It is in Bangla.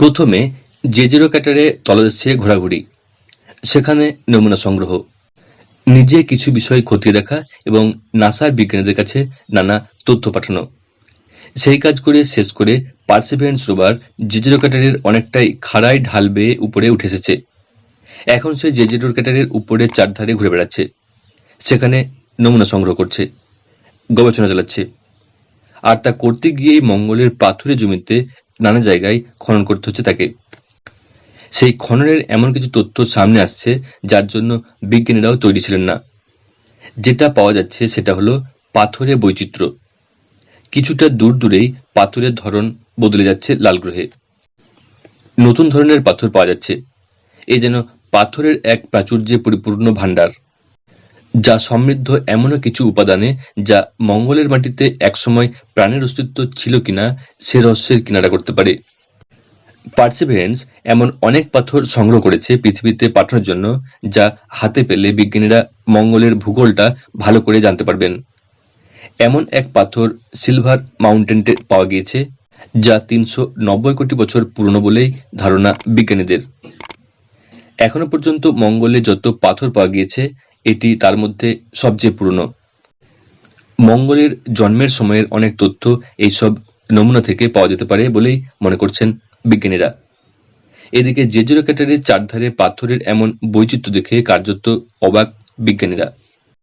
প্রথমে জেজেরো ক্যাটারে তলদেশে ঘোরাঘুরি, সেখানে নমুনা সংগ্রহ, নিজে কিছু বিষয় খতিয়ে দেখা এবং নাসার বিজ্ঞানীদের কাছে নানা তথ্য পাঠানো। সেই কাজ করে শেষ করে পার্সিভিয়ারেন্স রোভার জেজেরো ক্যাটারের অনেকটাই খাড়াই ঢাল বেয়ে উপরে উঠে এসেছে। এখন সে জেজেরো ক্যাটারের উপরে চারধারে ঘুরে বেড়াচ্ছে, সেখানে নমুনা সংগ্রহ করছে, গবেষণা চালাচ্ছে। আর তা করতে গিয়েই মঙ্গলের পাথুরে জমিতে নানা জায়গায় খনন করতে হচ্ছে তাকে। সেই খননের এমন কিছু তথ্য সামনে আসছে যার জন্য বিজ্ঞানীরাও তৈরি ছিলেন না। যেটা পাওয়া যাচ্ছে সেটা হলো পাথরের বৈচিত্র্য। কিছুটা দূর দূরেই পাথরের ধরন বদলে যাচ্ছে লাল গ্রহে। নতুন ধরনের পাথর পাওয়া যাচ্ছে। এ যেন পাথরের এক প্রাচুর্যে পরিপূর্ণ ভাণ্ডার। যা সমৃদ্ধ এমনও কিছু উপাদানে যা মঙ্গলের মাটিতে একসময় প্রাণের অস্তিত্ব ছিল কিনা, সে রহস্যের কিনারা করতে পারে। পার্সিভিয়ারেন্স এমন অনেক পাথর সংগ্রহ করেছে পৃথিবীতে পাঠানোর জন্য, যা হাতে পেলে বিজ্ঞানীরা মঙ্গলের ভূগোলটা ভালো করে জানতে পারবেন। এমন এক পাথর সিলভার মাউন্টেনটে পাওয়া গিয়েছে, যা তিনশো নব্বই কোটি বছর পুরনো বলেই ধারণা বিজ্ঞানীদের। এখনও পর্যন্ত মঙ্গলে যত পাথর পাওয়া গিয়েছে এটি তার মধ্যে সবচেয়ে পুরনো। মঙ্গলের জন্মের সময়ের অনেক তথ্য এইসব নমুনা থেকে পাওয়া যেতে পারে বলেই মনে করছেন বিজ্ঞানীরা। এদিকে জেজুরো ক্যাটারের চারধারে পাথরের এমন বৈচিত্র্য দেখে কার্যত অবাক বিজ্ঞানীরা।